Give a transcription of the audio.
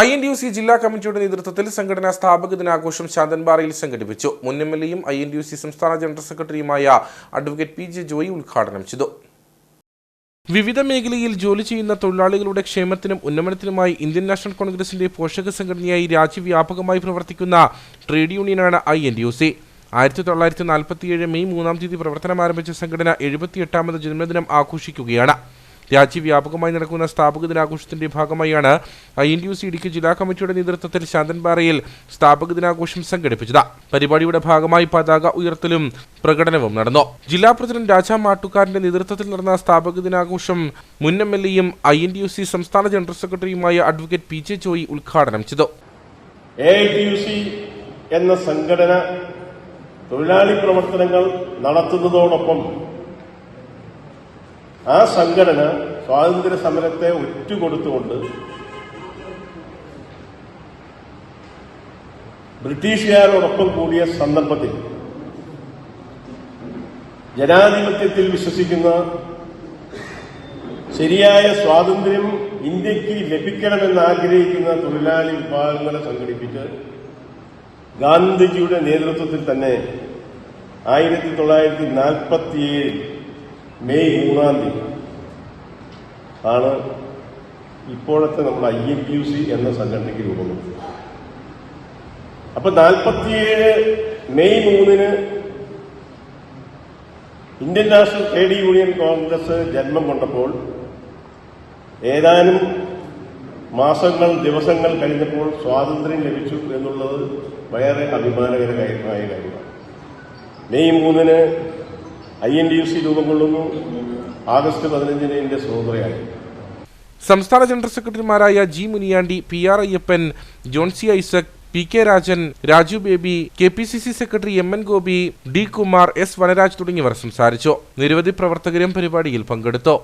I N T U C ജില്ലാ കമ്മിറ്റിയുടെ നേതൃത്വത്തിൽ സംഘടനാ സ്ഥാപക ദിനാഘോഷം ശാന്തൻപാറയിൽ സംഘടിപ്പിച്ചു. മുൻ എം എൽ എയും I N T U C സംസ്ഥാന ജനറൽ സെക്രട്ടറിയുമായ അഡ്വക്കേറ്റ് പി ജെ ജോയി ഉദ്ഘാടനം ചെയ്തു. വിവിധ മേഖലയിൽ ജോലി ചെയ്യുന്ന തൊഴിലാളികളുടെ ക്ഷേമത്തിനും ഉന്നമനത്തിനുമായി ഇന്ത്യൻ നാഷണൽ കോൺഗ്രസിന്റെ പോഷക സംഘടനയായി രാജ്യവ്യാപകമായി പ്രവർത്തിക്കുന്ന trade യൂണിയനാണ് I N T U C. ആയിരത്തി തൊള്ളായിരത്തി നാൽപ്പത്തിയേഴ് മെയ് മൂന്നാം തീയതി പ്രവർത്തനം ആരംഭിച്ച സംഘടന എഴുപത്തിയെട്ടാമത് ജന്മദിനം ആഘോഷിക്കുകയാണ്. രാജ്യവ്യാപകമായി നടക്കുന്ന സ്ഥാപക ദിനാഘോഷത്തിന്റെ ഭാഗമായാണ് I N U C Idukki ജില്ലാ കമ്മിറ്റിയുടെ നേതൃത്വത്തിൽ ശാന്തൻപാറയിൽ സ്ഥാപക ദിനാഘോഷം സംഘടിപ്പിച്ചത്. പരിപാടിയുടെ ഭാഗമായി പതാക ഉയർത്തലും പ്രകടനവും നടന്നു. ജില്ലാ പ്രസിഡന്റ് രാജാ മാട്ടുകാരന്റെ നേതൃത്വത്തിൽ നടന്ന സ്ഥാപക ദിനാഘോഷം മുൻ എം എൽ എയും ഐ എൻ യു സി സംസ്ഥാന ജനറൽ സെക്രട്ടറിയുമായ അഡ്വക്കേറ്റ് പി ജെ ജോയി ഉദ്ഘാടനം ചെയ്തു. എന്ന സംഘടന തൊഴിലാളി പ്രവർത്തനങ്ങൾ നടത്തുന്നതോടൊപ്പം ആ സംഘടന സ്വാതന്ത്ര്യ സമരത്തെ ഒറ്റുകൊടുത്തുകൊണ്ട് ബ്രിട്ടീഷുകാരോടൊപ്പം കൂടിയ സന്ദർഭത്തിൽ ജനാധിപത്യത്തിൽ വിശ്വസിക്കുന്ന ശരിയായ സ്വാതന്ത്ര്യം ഇന്ത്യയ്ക്ക് ലഭിക്കണമെന്ന് ആഗ്രഹിക്കുന്ന തൊഴിലാളി വിഭാഗങ്ങളെ സംഘടിപ്പിച്ച് ഗാന്ധിജിയുടെ നേതൃത്വത്തിൽ തന്നെ ആയിരത്തി തൊള്ളായിരത്തി നാൽപ്പത്തിയേഴ് മെയ് മൂന്നാം തീയതി ആണ് ഇപ്പോഴത്തെ നമ്മുടെ ഐ എം യു സി എന്ന സംഘടനയ്ക്ക് രൂപം അപ്പൊ നാൽപ്പത്തിയേഴ് മെയ് മൂന്നിന് Indian national trade union Congress ജന്മം കൊണ്ടപ്പോൾ ഏതാനും മാസങ്ങൾ ദിവസങ്ങൾ കഴിഞ്ഞപ്പോൾ സ്വാതന്ത്ര്യം ലഭിച്ചു എന്നുള്ളത് വളരെ അഭിമാനകരമായ കാര്യമാണ്. മെയ് മൂന്നിന് ഐ എൻ ഡി സി രൂപം കൊള്ളുന്നു. ആഗസ്റ്റ് പതിനഞ്ചിന് ഇന്ത്യ സ്വതന്ത്രയായി സംസ്ഥാന ജനറൽ സെക്രട്ടറിമാരായ G Muniyandi P R Ayyappan Johnsy Isaac P K Rajan Raju Baby K P C C secretary M N Gopi D Kumar S Vanaraj തുടങ്ങിയവർ സംസാരിച്ചു. നിരവധി പ്രവർത്തകരും പരിപാടിയിൽ പങ്കെടുത്തു.